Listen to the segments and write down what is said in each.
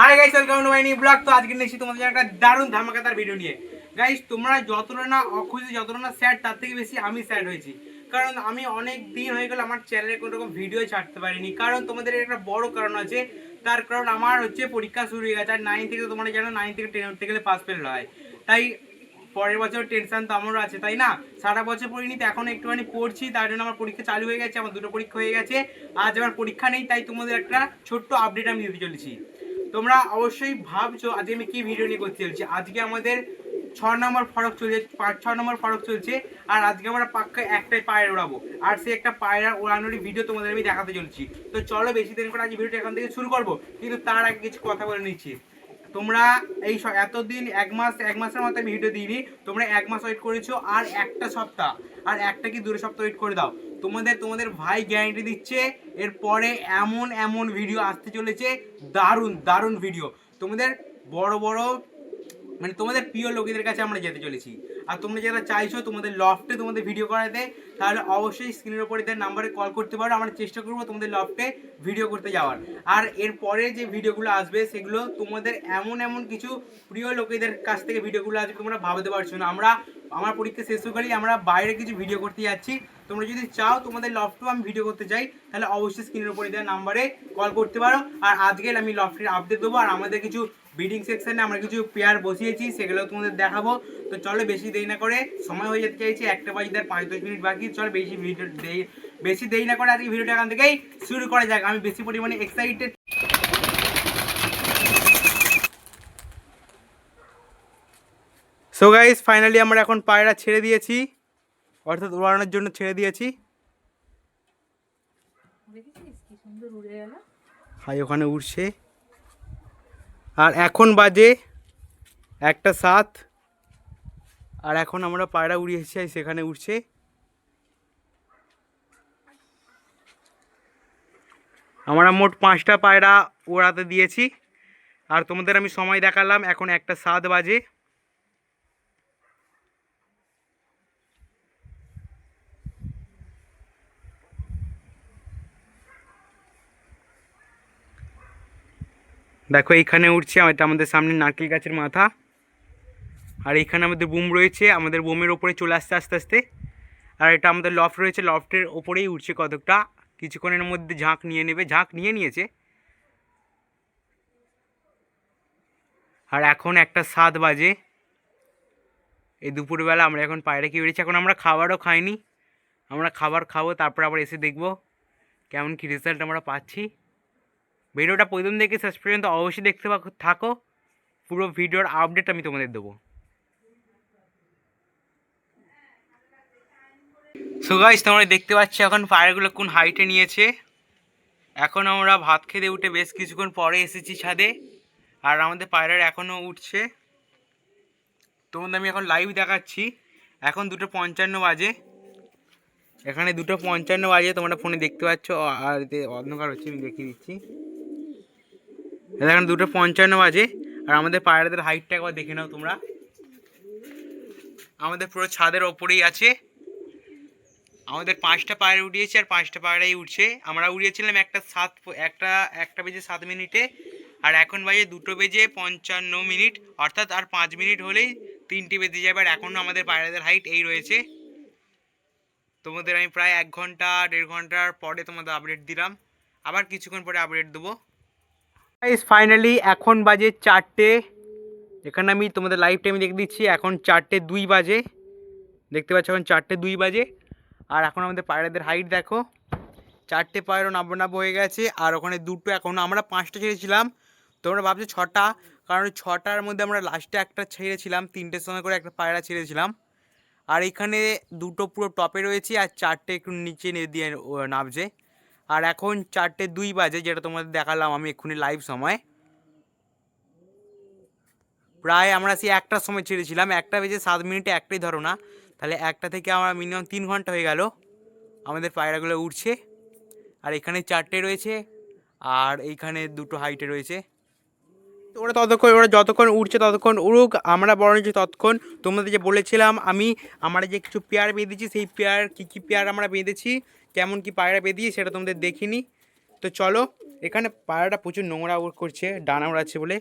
Hi guys welcome to my new blog তো আজকে নিয়েছি তোমাদের একটা দারুণ ধামাকাদার ভিডিও নিয়ে। গাইস তোমরা যতটা না অখুশি, যতটা না স্যাড তার থেকে বেশি আমি স্যাড হয়েছি। কারণ আমি অনেক দিন হয়ে গেল আমার চ্যানেলে কোনো রকম ভিডিও ছাড়তে পারিনি। কারণ তোমাদের একটা বড় কারণ আছে, তার কারণ আমার হচ্ছে পরীক্ষা শুরু হয়ে গেছে। আর নাইন থেকে তোমরা জানো নাইন থেকে টেন উঠতে গেলে পাস ফেল হয়। তাই পরের বছর টেনশন তো আমারও আছে, তাই না? সারা বছর পড়িনি, তো এখন একটুখানি পড়ছি, তার জন্য আমার পরীক্ষা চালু হয়ে গেছে, আমার দুটো পরীক্ষা হয়ে গেছে। আজ আমার পরীক্ষা নেই, তাই তোমাদের একটা ছোট্ট আপডেট আমি দিতে চলেছি। তোমরা অবশ্যই ভাবছ আজকে আমি কি ভিডিও নিয়ে করতে চলছি। আজকে আমাদের ছ নম্বর ফরক চলছে, পাঁচ, ছ নম্বর ফরক চলছে, আর আজকে আমরা পাক্কা একটাই পায়রা উড়াবো। আর সেই একটা পায়রা উড়ানোর ভিডিও তোমাদের আমি দেখাতে চলছি। তো চলো বেশি দিন করে আজ ভিডিওটা এখান থেকে শুরু করব, কিন্তু তার আগে কিছু কথা বলে নিচ্ছি। তোমরা এই এতদিন এক মাস, এক মাসের মতো আমি ভিডিও দিইনি, তোমরা এক মাস ওয়েট করেছ, আর একটা সপ্তাহ, আর একটা কি দুটো সপ্তাহ ওয়েট করে দাও। তোমাদের তোমাদের ভাই গ্যারান্টি দিচ্ছে, এরপরে এমন এমন ভিডিও আসতে চলেছে, দারুণ দারুণ ভিডিও তোমাদের বড় বড় মানে তোমাদের প্রিয় লোকেদের কাছে আমরা যেতে চলেছি। আর তোমরা যারা চাইছো তোমাদের লফটে তোমাদের ভিডিও করাতে, তাহলে অবশ্যই স্ক্রিনের উপরে দেওয়ার নাম্বারে কল করতে পারো। আমরা চেষ্টা করব তোমাদের লফটে ভিডিও করতে যাওয়ার। আর এরপরে যে ভিডিওগুলো আসবে, সেগুলো তোমাদের এমন এমন কিছু প্রিয় লোকেদের কাছ থেকে ভিডিওগুলো আসবে তোমরা ভাবতে পারছ না। আমরা, আমার পরীক্ষা শেষ হয়ে গেলেই আমরা বাইরে কিছু ভিডিও করতে যাচ্ছি। তোমরা যদি চাও তোমাদের লফটেও আমি ভিডিও করতে চাই তাহলে অবশ্যই স্ক্রিনের উপরে দেওয়া নাম্বারে কল করতে পারো। আর আজকে আমি লফটের আপডেট দেবো। আর আমাদের কিছু বিডিং সেকশানে আমরা কিছু পেয়ার বসিয়েছি সেগুলো তোমাদের দেখাবো। তো চলো বেশি দেরি না করে সময় হয়ে যেতে চাইছি একটা বাজে আর পাঁচ দশ মিনিট বাকি। চলো বেশি ভিডিও দেই বেশি দেরি না করে আজকে ভিডিওটা এখান থেকেই শুরু করা যাক। আমি বেশি পরিমাণে এক্সাইটেড সো গাইস ফাইনালি আমরা এখন পায়রা ছেড়ে দিয়েছি। অর্থাৎ উড়ানোর জন্য ছেড়ে দিয়েছি। হাই ওখানে উঠছে আর এখন বাজে একটা সাত। আর এখন আমরা পায়রা উড়িয়ে চাই সেখানে উঠছে আমরা মোট পাঁচটা পায়রা ওড়াতে দিয়েছি। আর তোমাদের আমি সময় দেখালাম, এখন একটা সাত বাজে। দেখো, এইখানে উঠছে এটা আমাদের সামনে নারকেল গাছের মাথা। আর এইখানে আমাদের বুম রয়েছে, আমাদের বুমের ওপরে চলে আসছে আস্তে আস্তে। আর এটা আমাদের লফট রয়েছে লফটের ওপরেই উঠছে কতকটা। কিছুক্ষণের মধ্যে ঝাঁক নিয়ে নেবে, ঝাঁক নিয়ে নিয়েছে। আর এখন একটা সাত বাজে। এই দুপুরবেলা আমরা এখন পায়রা কি বেরিয়েছি? এখন আমরা খাবারও খাইনি। আমরা খাবার খাব, তারপর আবার এসে দেখব কেমন কি রেজাল্ট আমরা পাচ্ছি। ভিডিওটা প্রথম থেকে শেষ পর্যন্ত অবশ্যই দেখতে থাকো পুরো ভিডিওর আপডেট আমি তোমাদের দেবো। সো গাইস তোমরা দেখতে পাচ্ছ এখন পায়রাগুলো কোন হাইটে নিয়েছে। এখন আমরা ভাত খেতে উঠে বেশ কিছুক্ষণ পরে এসেছি ছাদে, আর আমাদের পায়রার এখনও উঠছে। তোমাদের আমি এখন লাইভ দেখাচ্ছি। এখন দুটো পঞ্চান্ন বাজে। এখানে দুটো পঞ্চান্ন বাজে, তোমরা ফোনে দেখতে পাচ্ছ। আর অন্ধকার হচ্ছে, আমি দেখিয়ে দিচ্ছি। দেখেন দুটো পঞ্চান্ন বাজে, আর আমাদের পায়রাদের হাইটটা একবার দেখে নাও তোমরা। আমাদের পুরো ছাদের ওপরেই আছে। আমাদের পাঁচটা পায়রা উঠিয়েছে আর পাঁচটা পায়রাই উঠছে আমরা উড়িয়েছিলাম একটা সাত, একটা একটা বেজে সাত মিনিটে, আর এখন বাজে দুটো বেজে পঞ্চান্ন মিনিট। অর্থাৎ আর পাঁচ মিনিট হলেই তিনটে বেজে যাবে, আর এখনও আমাদের পায়রাদের হাইট এই রয়েছে। তোমাদের আমি প্রায় এক ঘণ্টা, দেড় ঘণ্টার পরে তোমাদের আপডেট দিলাম। আবার কিছুক্ষণ পরে আপডেট দেবো। গাইস ফাইনালি এখন বাজে চারটে। এখানে আমি তোমাদের লাইভ টাইম দেখে দিচ্ছি, এখন চারটে দুই বাজে। দেখতে পাচ্ছ, এখন চারটে দুই বাজে। আর এখন আমাদের পায়রাদের হাইট দেখো। চারটে পায়রা নাব্বো নাব্বো হয়ে গেছে, আর ওখানে দুটো, এখন আমরা পাঁচটা ছেড়েছিলাম। তোমরা ভাবছ ছটা, কারণ ছটার মধ্যে আমরা লাস্টে একটা ছেড়েছিলাম তিনটের সময় করে একটা পায়রা ছেড়েছিলাম। আর এখানে দুটো পুরো টপে রয়েছে, আর চারটে একটু নিচে দিয়ে নামছে আর এখন চারটে দুই বাজে, যেটা তোমাদের দেখালাম আমি এক্ষুনি লাইভ সময়। প্রায় আমরা সেই একটার সময় ছেড়েছিলাম। একটা বেজে সাত মিনিটে একটাই ধরো না। তাহলে একটা থেকে আমরা মিনিমাম তিন ঘণ্টা হয়ে গেল। আমাদের পায়রাগুলো উঠছে আর এখানে চারটে রয়েছে। আর এইখানে দুটো হাইটে রয়েছে। ওরা ততক্ষণ, ওরা যতক্ষণ উঠছে ততক্ষণ উড়ুক, আমরা বরঞ্চ ততক্ষণ তোমাদের যে বলেছিলাম, আমি আমরা যে কিছু পেয়ার বেঁধেছি, সেই পেয়ার কী কী পেয়ার আমরা বেঁধেছি, কেমন কি পায়রা বেঁধেছি সেটা তোমাদের দেখিনি। তো চলো, এখানে পায়রাটা প্রচুর নোংরা করছে, ডানা উড়াচ্ছে বলে।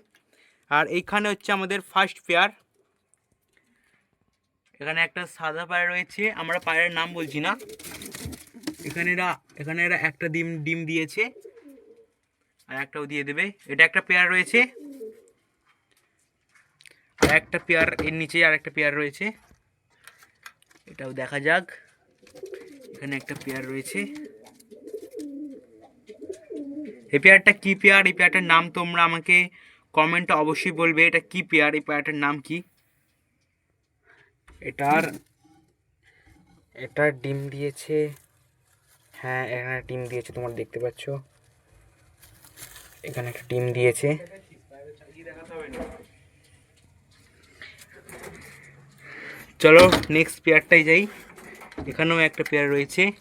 আর এইখানে হচ্ছে আমাদের ফার্স্ট পেয়ার। এখানে একটা সাদা পায়রা রয়েছে, আমরা পায়রার নাম বলছি না। এখানে এরা এখানে এরা একটা ডিম ডিম দিয়েছে। আর একটাও দিয়ে দেবে। এটা একটা পেয়ার রয়েছে। একটা পেয়ার এর নিচে আর একটা পেয়ার রয়েছে। এটাও দেখা যাক। এখানে একটা পেয়ার রয়েছে। এই পেয়ারটা কি পেয়ার এই পেয়ারটার নাম তোমরা আমাকে কমেন্টে অবশ্যই বলবে, এটা কি পেয়ার এই পেয়ারটার নাম কি? এটার এটার ডিম দিয়েছে। হ্যাঁ এখানে ডিম দিয়েছে, তোমরা দেখতে পাচ্ছ। এখানে একটা ডিম দিয়েছে। চলো নেক্সট পেয়ারটাই যাই। এখানেও একটা পেয়ার রয়েছে।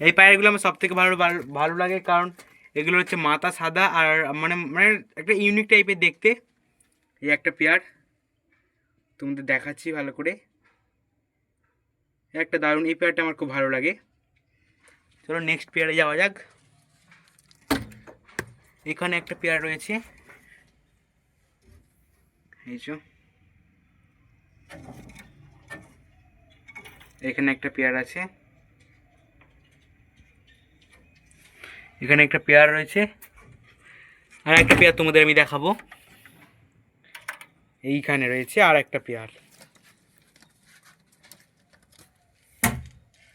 এই পায়রাগুলো আমার সব থেকে ভালো ভালো- লাগে কারণ এগুলো হচ্ছে মাথা সাদা আর মানে মানে একটা ইউনিক টাইপের দেখতে এই একটা পেয়ার তোমাদের দেখাচ্ছি ভালো করে। একটা দারুণ, এই পেয়ারটা আমার খুব ভালো লাগে। চলো নেক্সট পেয়ারে যাওয়া যাক। এখানে একটা পেয়ার রয়েছে। এই এখানে একটা পেয়ার আছে। এখানে একটা পেয়ার রয়েছে। আর একটা পেয়ার তোমাদের আমি দেখাবো। এইখানে রয়েছে আর একটা পেয়ার।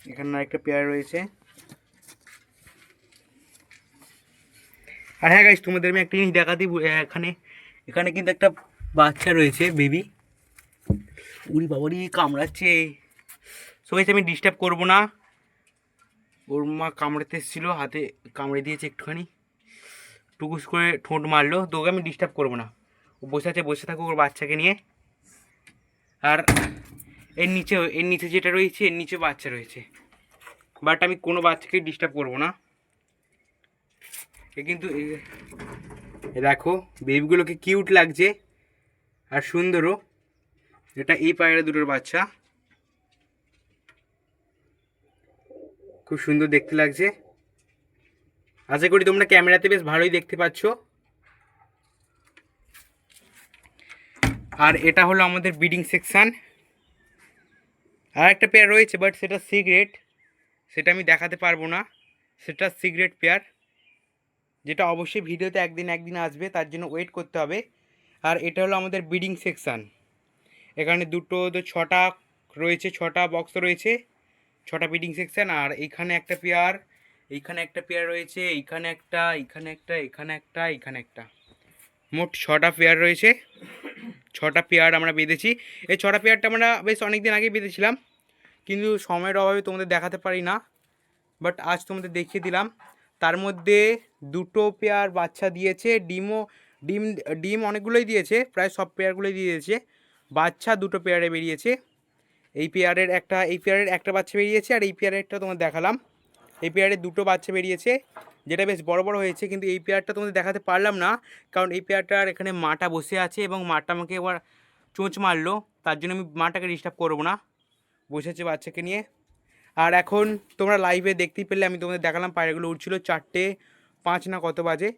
এখানে আর একটা পেয়ার রয়েছে। আর হ্যাঁ গাইস তোমাদের আমি একটা জিনিস দেখাতে ভু- এখানে এখানে কিন্তু একটা বাচ্চা রয়েছে বেবি উরি বাবারি কামড়াচ্ছে। সো গাইস আমি ডিস্টার্ব করব না। ওর মা কামড়াতে এসেছিল, হাতে কামড়ে দিয়েছে একটুখানি। টুকুস করে ঠোঁট মারলো। তো ওকে আমি ডিস্টার্ব করব না। ও বসে আছে, বসে থাকুক ওর বাচ্চাকে নিয়ে। আর এর নিচে এর নিচে যেটা রয়েছে, এর নিচে বাচ্চা রয়েছে। বাট আমি কোনো বাচ্চাকে ডিস্টার্ব করব না। এ কিন্তু দেখো বেবিগুলোকে কিউট লাগছে। আর সুন্দরও। এটা এই পায়রা দুটোর বাচ্চা। খুব সুন্দর দেখতে লাগছে। আশা করি তোমরা ক্যামেরাতে বেশ ভালোই দেখতে পাচ্ছ। আর এটা হলো আমাদের বিডিং সেকশান আর একটা পেয়ার রয়েছে বাট সেটা সিগারেট সেটা আমি দেখাতে পারব না। সেটা সিগারেট পেয়ার যেটা অবশ্যই ভিডিওতে একদিন একদিন আসবে, তার জন্য ওয়েট করতে হবে। আর এটা হলো আমাদের বিডিং সেকশান এখানে দুটো, তো ছটা রয়েছে, ছটা বক্স রয়েছে। ছটা বিডিং সেকশন আর এইখানে একটা পেয়ার এইখানে একটা পেয়ার রয়েছে, এইখানে একটা এইখানে একটা এখানে একটা, এইখানে একটা। মোট ছটা পেয়ার রয়েছে। ছটা পেয়ার আমরা বেঁধেছি। এই ছটা পেয়ারটা আমরা বেশ অনেক দিন আগে বেঁধেছিলাম, কিন্তু সময়ের অভাবে তোমাদের দেখাতে পারি না বাট আজ তোমাদের দেখিয়ে দিলাম। তার মধ্যে দুটো পেয়ার বাচ্চা দিয়েছে, ডিমও, ডিম ডিম অনেকগুলোই দিয়েছে, প্রায় সব পেয়ারগুলোই দিয়েছে। বাচ্চা দুটো পেয়ারে বেরিয়েছে। এই পেয়ারের একটা এই পেয়ারের একটা বাচ্চা বেরিয়েছে আর এই পেয়ারেরটা তোমার দেখালাম। এই পেয়ারের দুটো বাচ্চা বেরিয়েছে, যেটা বেশ বড় বড় হয়েছে, কিন্তু এই পেয়ারটা তোমাদের দেখাতে পারলাম না, কারণ এই পেয়ারটার এখানে মাটা বসে আছে এবং মাটা আমাকে এবার চোঁচ মারলো, তার জন্য আমি মাটাকে ডিস্টার্ব করব না। বসেছে বাচ্চাকে নিয়ে। আর এখন তোমরা লাইভে দেখতেই পেলে, আমি তোমাদের দেখালাম, পায়রাগুলো উঠছিল চারটে, পাঁচ না কত বাজে।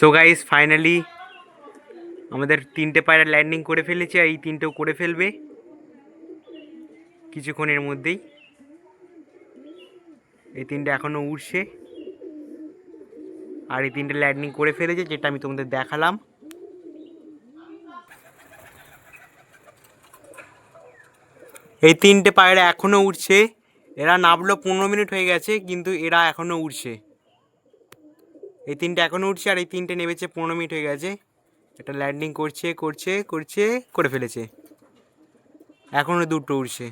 সো গাইস ফাইনালি আমাদের তিনটে পায়রা ল্যান্ডিং করে ফেলেছে আর এই তিনটেও করে ফেলবে। কিছুক্ষণের মধ্যেই। এই তিনটে এখনও উড়ছে। আর এই তিনটে ল্যান্ডিং করে ফেলেছে, যেটা আমি তোমাদের দেখালাম। এই তিনটে পায়রা এখনও উড়ছে। এরা নামলো পনেরো মিনিট হয়ে গেছে, কিন্তু এরা এখনও উড়ছে। এই তিনটে এখনও উঠছে আর এই তিনটে নেমেছে, পনেরো মিনিট হয়ে গেছে। এটা ল্যান্ডিং করছে করছে করছে, করে ফেলেছে। এখনও দুটো উঠছে।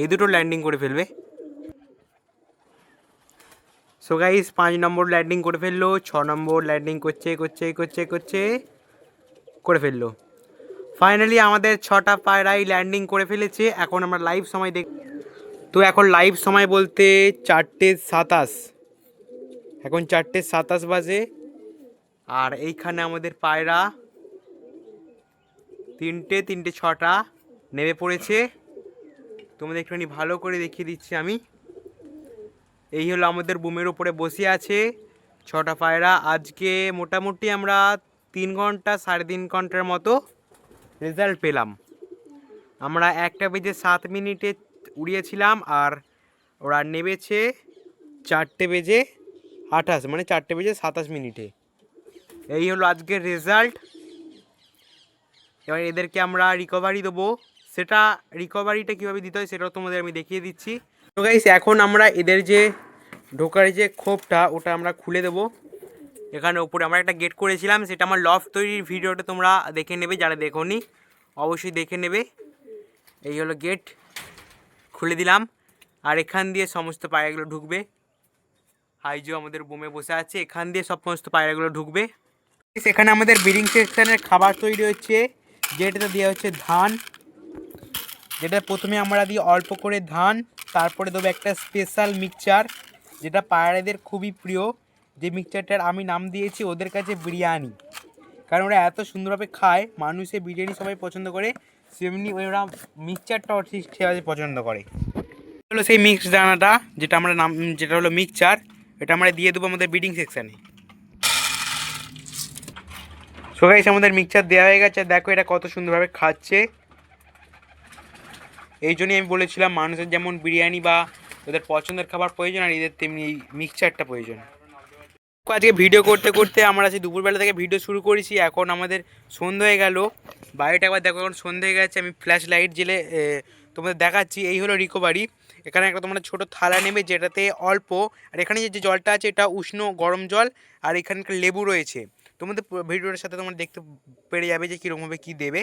এই দুটো ল্যান্ডিং করে ফেলবে। সো গাইস পাঁচ নম্বর ল্যান্ডিং করে ফেলল, ছ নম্বর ল্যান্ডিং করছে করছে করছে করছে, করে ফেলল। ফাইনালি আমাদের ছটা পায়রাই ল্যান্ডিং করে ফেলেছে। এখন আমরা লাইভ সময় দেখ তো এখন লাইভ সময় বলতে চারটে সাতাশ। এখন চারটে সাতাশ বাজে। আর এইখানে আমাদের পায়রা তিনটে তিনটে ছটা নেমে পড়েছে। তোমাদের একটুখানি ভালো করে দেখিয়ে দিচ্ছি আমি। এই হলো আমাদের বুমের উপরে বসে আছে ছটা পায়রা। আজকে মোটামুটি আমরা তিন ঘণ্টা, সাড়ে তিন ঘণ্টার মতো রেজাল্ট পেলাম। আমরা একটা বেজে সাত মিনিটে উড়িয়েছিলাম আর ওরা নেমেছে চারটে বেজে আঠাশ মানে চারটে বেজে সাতাশ মিনিটে। এই হলো আজকের রেজাল্ট এবার এদেরকে আমরা রিকভারি দেবো। সেটা রিকভারিটা কীভাবে দিতে হয় সেটাও তোমাদের আমি দেখিয়ে দিচ্ছি। তো গাইস এখন আমরা এদের যে ঢোকার যে খোপটা, ওটা আমরা খুলে দেবো। এখানে ওপরে আমরা একটা গেট করেছিলাম, সেটা আমার লফ তৈরির ভিডিওটা তোমরা দেখে নেবে, যারা দেখোনি, অবশ্যই দেখে নেবে। এই হলো গেট খুলে দিলাম। আর এখান দিয়ে সমস্ত পায়রাগুলো ঢুকবে। হাইজো আমাদের বোমে বসে আছে, এখান দিয়ে সব সমস্ত পায়রাগুলো ঢুকবে। সেখানে আমাদের ব্রিডিং সেকশনের খাবার তৈরি হচ্ছে, যেটাতে দেওয়া হচ্ছে ধান। যেটা প্রথমে আমরা দিই অল্প করে ধান, তারপরে দেবো একটা স্পেশাল মিক্সচার যেটা পায়রাদের খুবই প্রিয়। যে মিক্সচারটার আমি নাম দিয়েছি, ওদের কাছে বিরিয়ানি। কারণ ওরা এত সুন্দরভাবে খায়, মানুষে বিরিয়ানি সবাই পছন্দ করে, সেমনি ওরা মিক্সচারটাও ঠিক সেভাবে পছন্দ করে। হলো সেই মিক্স দানাটা, যেটা আমরা নাম যেটা হলো মিক্সচার এটা আমরা দিয়ে দেবো আমাদের ব্রিডিং সেকশানে সো আমাদের মিক্সচার দেওয়া হয়ে গেছে। দেখো এটা কত সুন্দরভাবে খাচ্ছে। এই জন্যই আমি বলেছিলাম মানুষের যেমন বিরিয়ানি বা ওদের পছন্দের খাবার প্রয়োজন আর এদের তেমনি এই মিক্সচারটা প্রয়োজন। আজকে ভিডিও করতে করতে আমরা সেই দুপুরবেলা থেকে ভিডিও শুরু করেছি। এখন আমাদের সন্ধে হয়ে গেল। বাইরেটা একবার দেখো, এখন সন্ধে হয়ে গেছে। আমি ফ্ল্যাশ লাইট জেলে তোমাদের দেখাচ্ছি। এই হলো রিকভারি এখানে একটা তোমরা ছোটো থালা নেবে যেটাতে অল্প, আর এখানে যে জলটা আছে এটা উষ্ণ গরম জল, আর এখানে একটা লেবু রয়েছে। তোমাদের ভিডিওটার সাথে তোমরা দেখতে পেরে যাবে যে কীরকমভাবে কী দেবে।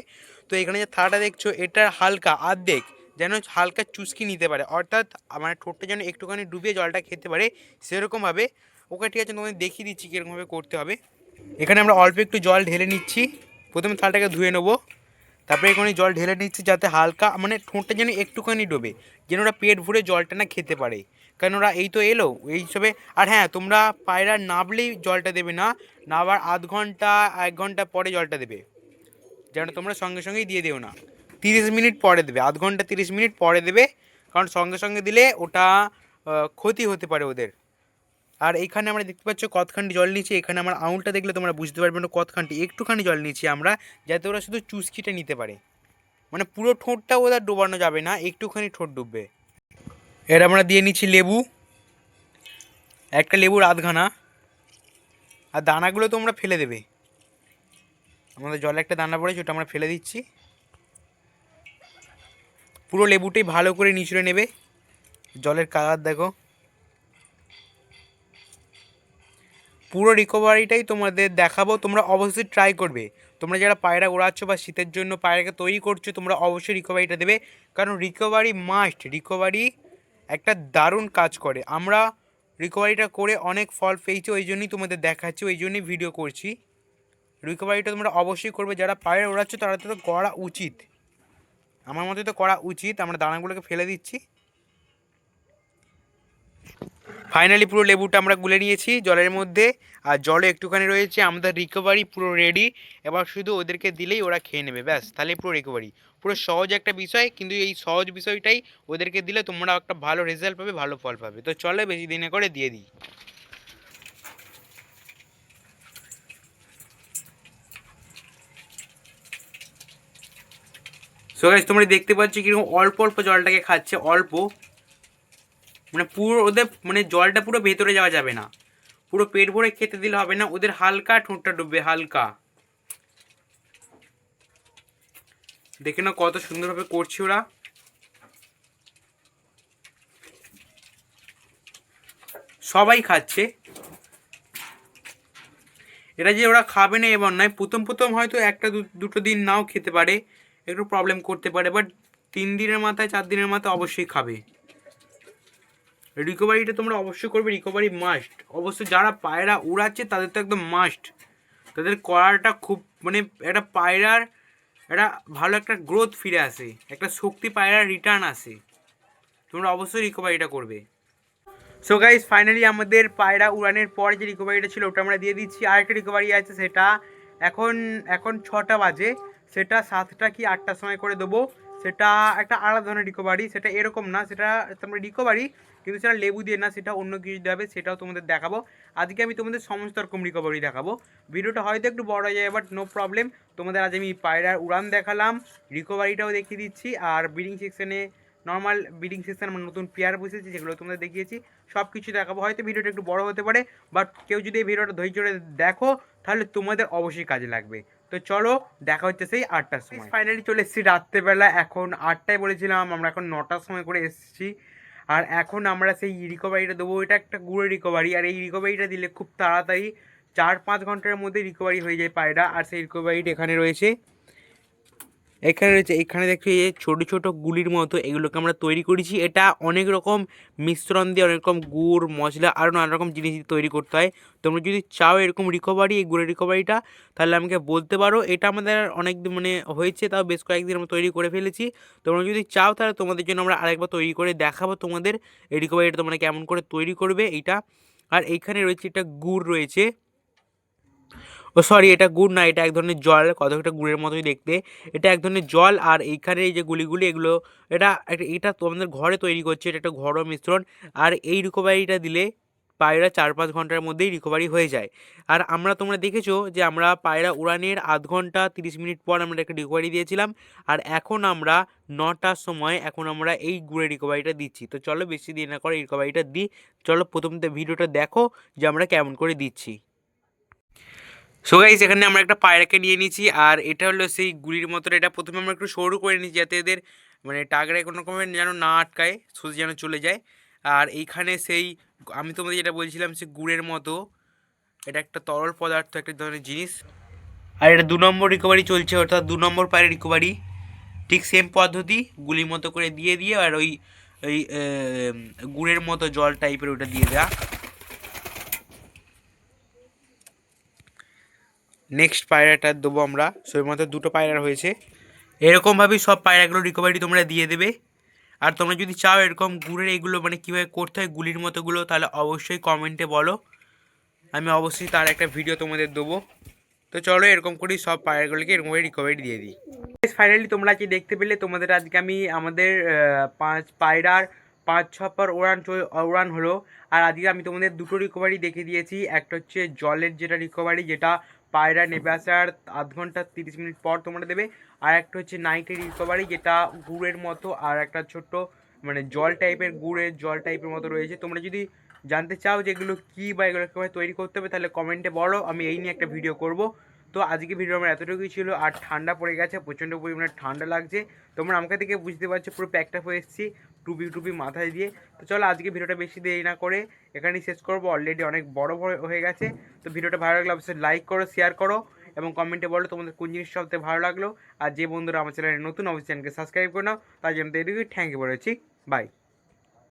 তো এখানে যে থালাটা দেখছ, এটা হালকা আর্ধেক, যেন হালকা চুস্কি নিতে পারে। অর্থাৎ মানে ঠোঁটটা যেন একটুখানি ডুবিয়ে জলটা খেতে পারে সেরকমভাবে ওকে, ঠিক আছে তোমাদের দেখিয়ে দিচ্ছি কীরকমভাবে করতে হবে। এখানে আমরা অল্প একটু জল ঢেলে নিচ্ছি। প্রথমে থালটাকে ধুয়ে নেব। তারপরে এখানে জল ঢেলে নিচ্ছি যাতে হালকা মানে ঠোঁটটা যেন একটুখানি ডোবে, যেন ওরা পেট ভরে জলটা না খেতে পারে। কারণ ওরা এই তো এলো, এই হিসেবে আর হ্যাঁ তোমরা পায়রা নাবলেই জলটা দেবে না, নাবার আধ ঘণ্টা, এক ঘণ্টা পরে জলটা দেবে। যেন তোমরা সঙ্গে সঙ্গেই দিয়ে দিও না। তিরিশ মিনিট পরে দেবে, আধ ঘণ্টা তিরিশ মিনিট পরে দেবে, কারণ সঙ্গে সঙ্গে দিলে ওটা ক্ষতি হতে পারে ওদের। আর এখানে আমরা দেখতে পাচ্ছ কতখানি জল নিচ্ছি এখানে আমার আঙুলটা দেখলে তোমরা বুঝতে পারবে না কতখানটি, একটুখানি জল নিচ্ছি আমরা, যাতে ওরা শুধু চুস্কিটা নিতে পারে। মানে পুরো ঠোঁটটা ওদের ডোবানো যাবে না, একটুখানি ঠোঁট ডুববে। এর আমরা দিয়ে নিচ্ছি লেবু। একটা লেবুর আধখানা। আর দানাগুলো তোমরা ফেলে দেবে। আমাদের জলে একটা দানা পড়েছে, ওটা আমরা ফেলে দিচ্ছি। পুরো লেবুটাই ভালো করে নিচড়ে নেবে। জলের কালার দেখো। পুরো রিকভারিটাই তোমাদের দেখাবো, তোমরা অবশ্যই ট্রাই করবে। তোমরা যারা পায়রা ওড়াচ্ছ বা শীতের জন্য পায়রাকে তৈরি করছ, তোমরা অবশ্যই রিকভারিটা দেবে। কারণ রিকভারি মাস্ট রিকভারি একটা দারুণ কাজ করে। আমরা রিকভারিটা করে অনেক ফল পেয়েছি, ওই জন্যই তোমাদের দেখাচ্ছি, ওই জন্যই ভিডিও করছি। রিকভারিটা তোমরা অবশ্যই করবে। যারা পায়রা ওড়াচ্ছ, তারা তো করা উচিত। আমার মতে তো করা উচিত। আমরা দানাগুলোকে ফেলে দিচ্ছি। ফাইনালি পুরো লেবুটা আমরা গুলে নিয়েছি জলের মধ্যে। আর জলে একটুখানি রয়েছে, আমাদের রিকভারি পুরো রেডি এবার শুধু ওদেরকে দিলেই ওরা খেয়ে নেবে, ব্যাস তাহলে পুরো রিকভারি পুরো সহজ একটা বিষয়, কিন্তু এই সহজ বিষয়টাই ওদেরকে দিলে তোমরা একটা ভালো রেজাল্ট পাবে, ভালো ফল পাবে। তো চলে বেশি দিনে করে দিয়ে দিই। সো গাইস তোমরা দেখতে পাচ্ছ কীরকম অল্প অল্প জলটাকে খাচ্ছে, অল্প। মানে পুরো ওদের মানে জলটা পুরো ভেতরে যাওয়া যাবে না। পুরো পেট ভরে খেতে দিলে হবে না, ওদের হালকা ঠোঁটটা ডুববে, হালকা। দেখে না কত সুন্দরভাবে করছে ওরা। সবাই খাচ্ছে। এটা যে ওরা খাবে না এবার নয়, প্রথম প্রথম হয়তো একটা দুটো দিন নাও খেতে পারে, একটু প্রবলেম করতে পারে বাট তিন দিনের মাথায়, চার দিনের মাথায় অবশ্যই খাবে। রিকভারিটা তোমরা অবশ্যই করবে রিকভারি মাস্ট অবশ্যই যারা পায়রা উড়াচ্ছে, তাদের তো একদম মাস্ট তাদের করাটা খুব মানে একটা পায়রার একটা ভালো একটা গ্রোথ ফিরে আসে, একটা শক্তি পায়রা রিটার্ন আসে। তোমরা অবশ্যই রিকভারিটা করবে। সো গাইজ ফাইনালি আমাদের পায়রা উড়ানের পর যে রিকভারিটা ছিল, ওটা আমরা দিয়ে দিচ্ছি। আরেকটা রিকভারি আছে, সেটা এখন এখন ছটা বাজে। সেটা সাতটা কি আটটার সময় করে দেবো। সেটা একটা আলাদা ধরনের রিকভারি সেটা এরকম না। সেটা তোমরা রিকভারি কিন্তু সেটা লেবু দিয়ে না, সেটা অন্য কিছু দেবে সেটাও তোমাদের দেখাবো। আজকে আমি তোমাদের সমস্ত রকম রিকভারি দেখাবো। ভিডিওটা হয়তো একটু বড় হয়ে যায় বাট নো প্রবলেম তোমাদের আজ আমি পায়রার উড়ান দেখালাম রিকভারিটাও দেখিয়ে দিচ্ছি, আর ব্রিডিং সেকশনে নর্মাল ব্রিডিং সেকশন আমার নতুন পেয়ার বসেছি যেগুলো তোমাদের দেখিয়েছি। সব কিছু দেখাবো। হয়তো ভিডিওটা একটু বড় হতে পারে বাট কেউ যদি এই ভিডিওটা ধৈর্য ধরে দেখো, তাহলে তোমাদের অবশ্যই কাজে লাগবে। তো চলো, দেখা হচ্ছে সেই আটটার সময়। ফাইনালি চলে এসেছি রাত্রেবেলা, এখন আটটায় বলেছিলাম, আমরা এখন নটার সময় করে এসেছি। আর এখন আমরা সেই রিকভারিটা দেবো। এটা একটা গুঁড়ো রিকভারি আর এই রিকভারিটা দিলে খুব তাড়াতাড়ি চার পাঁচ ঘণ্টার মধ্যে রিকভারি হয়ে যায় পায়রা, আর সেই রিকভারিটা এখানে রয়েছে। এখানে রয়েছে, এখানে দেখছি যে ছোটো ছোটো গুলির মতো এগুলোকে আমরা তৈরি করেছি। এটা অনেক রকম মিশ্রণ দিয়ে, অনেক রকম গুড়, মশলা আরও নানা রকম জিনিস তৈরি করতে হয়। তোমরা যদি চাও এরকম রিকভারি এই গুড়ের রিকভারিটা তাহলে আমাকে বলতে পারো। এটা আমাদের অনেক মানে হয়েছে, তাও বেশ কয়েকদিন আমরা তৈরি করে ফেলেছি। তোমরা যদি চাও তাহলে তোমাদের জন্য আমরা আরেকবার তৈরি করে দেখাবো তোমাদের এই রিকভারিটা তোমরা কেমন করে তৈরি করবে এইটা। আর এইখানে রয়েছে একটা গুড় রয়েছে। ও সরি, এটা গুড় না, এটা এক ধরনের জল কতটা গুড়ের মতোই দেখতে। এটা এক ধরনের জল, আর এইখানে এই যে গুলিগুলি, এগুলো, এটা একটা- এটা তোমাদের ঘরে তৈরি করছে, এটা একটা ঘরোয়া মিশ্রণ, আর এই রিকোভারিটা দিলে পায়রা চার পাঁচ ঘণ্টার মধ্যেই রিকভারি হয়ে যায়। আর আমরা তোমরা দেখেছ যে আমরা পায়রা উড়ানের আধ ঘণ্টা তিরিশ মিনিট পর আমরা একটা রিকভারি দিয়েছিলাম, আর এখন আমরা নটার সময় এখন আমরা এই গুড়ের রিকভারিটা দিচ্ছি। তো চলো বেশি দিয়ে না করে রিকভারিটা দিই। চলো প্রথমতে ভিডিওটা দেখো যে আমরা কেমন করে দিচ্ছি। সো গাইস এখানে আমরা একটা পায়রাকে নিয়ে নিয়েছি, আর এটা হলো সেই গুলির মতন। এটা প্রথমে আমরা একটু সরু করে নিয়েছি যাতে এদের মানে টাগড়ায় কোনো রকমের যেন না আটকায়, সোজা যেন চলে যায়। আর এইখানে সেই, আমি তোমাদের যেটা বলছিলাম সে গুড়ের মতো। এটা একটা তরল পদার্থ, একটা ধরনের জিনিস। আর এটা দু নম্বর রিকভারি চলছে, অর্থাৎ দু নম্বর পায়ের রিকভারি ঠিক সেম পদ্ধতি, গুলির মতো করে দিয়ে দিয়ে, আর ওই ওই গুড়ের মতো জল টাইপের ওটা দিয়ে দেওয়া নেক্সট পায়রাটা দেবো আমরা। সেই মতো দুটো পায়রা হয়েছে এরকমভাবেই সব পায়রাগুলো রিকভারি তোমরা দিয়ে দেবে। আর তোমরা যদি চাও এরকম গুড়ের এগুলো মানে কীভাবে করতে হয় গুলির মতোগুলো, তাহলে অবশ্যই কমেন্টে বলো। আমি অবশ্যই তার একটা ভিডিও তোমাদের দেবো। তো চলো এরকম করেই সব পায়রাগুলোকে এরকমভাবে রিকভারি দিয়ে দিই। ফাইনালি তোমরা কি দেখতে পেলে, তোমাদের আজকে আমি আমাদের পাঁচ পায়রার পাঁচ ছ পর উড়ান চল- উড়ান হলো। আর আজকে আমি তোমাদের দুটো রিকভারি দেখে দিয়েছি। একটা হচ্ছে জলের যেটা রিকভারি যেটা পায়রা নেবে আসার আধ ঘণ্টা তিরিশ মিনিট পর তোমরা দেবে। আর একটা হচ্ছে নাইটের রিকভারি যেটা গুড়ের মতো, আর একটা ছোট্ট মানে জল টাইপের গুড়ের জল টাইপের মতো রয়েছে। তোমরা যদি জানতে চাও যে এগুলো কী বা এগুলো কীভাবে তৈরি করতে হবে, তাহলে কমেন্টে বলো, আমি এই নিয়ে একটা ভিডিও করব। তো আজকে ভিডিও আমার এতটুকুই ছিল, আর ঠান্ডা পড়ে গেছে, প্রচণ্ড পরিমাণে ঠান্ডা লাগছে। তোমরা আমাকে থেকে বুঝতে পারছ, পুরো প্যাকটা হয়ে এসেছি। টুপি টুপি মাথায় দিয়ে। তো চলো আজকে ভিডিওটা বেশি দেরি না করে এখানেই শেষ করব। অলরেডি অনেক বড় হয়ে গেছে। তো ভিডিওটা ভালো লাগলে অবশ্যই লাইক করো শেয়ার করো এবং কমেন্টে বলো তোমাদের কোন জিনিস সবথেকে ভালো লাগল। আর যে বন্ধুরা আমার চ্যানেলে নতুন, অবশ্যই চ্যানেলকে সাবস্ক্রাইব করে নাও। তার জন্য এটুকুই থ্যাংক ইউ বলেছি। বাই